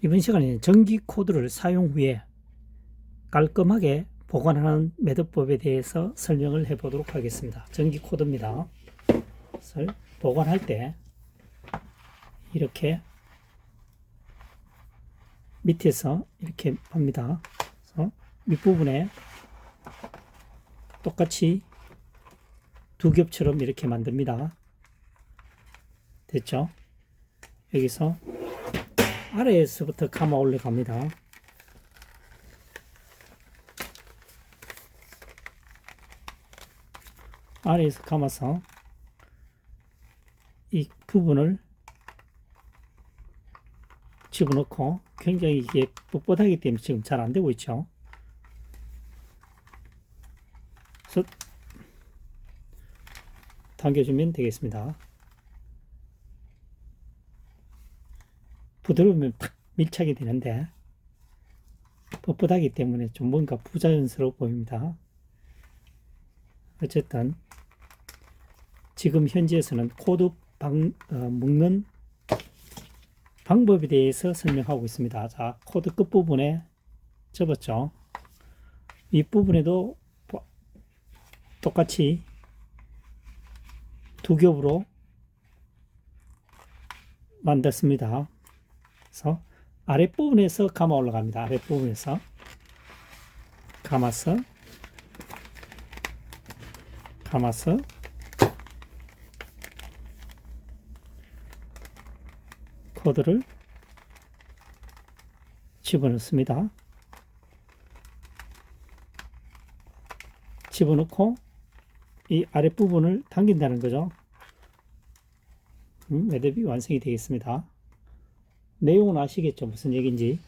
이번 시간에는 전기 코드를 사용 후에 깔끔하게 보관하는 매듭법에 대해서 설명을 해 보도록 하겠습니다. 전기 코드입니다. 보관할 때 이렇게 밑에서 이렇게 합니다. 윗부분에 똑같이 두 겹처럼 이렇게 만듭니다. 됐죠? 여기서 아래에서부터 감아 올라갑니다. 아래에서 감아서 이 부분을 집어넣고 굉장히 이게 뻣뻣하기 때문에 지금 잘 안 되고 있죠. 당겨주면 되겠습니다. 부드러우면 탁 밀착이 되는데 뻣뻣하기 때문에 좀 뭔가 부자연스러워 보입니다. 어쨌든 지금 현지에서는 코드 방, 어, 묶는 방법에 대해서 설명하고 있습니다. 자, 코드 끝부분에 접었죠. 윗부분에도 보- 똑같이 두 겹으로 만들었습니다. 그래서 아랫부분에서 감아 올라갑니다. 아랫부분에서 감아서 감아서 코드를 집어넣습니다. 집어넣고 이 아랫부분을 당긴다는 거죠. 음, 매듭이 완성이 되겠습니다. 내용은 아시겠죠? 무슨 얘기인지.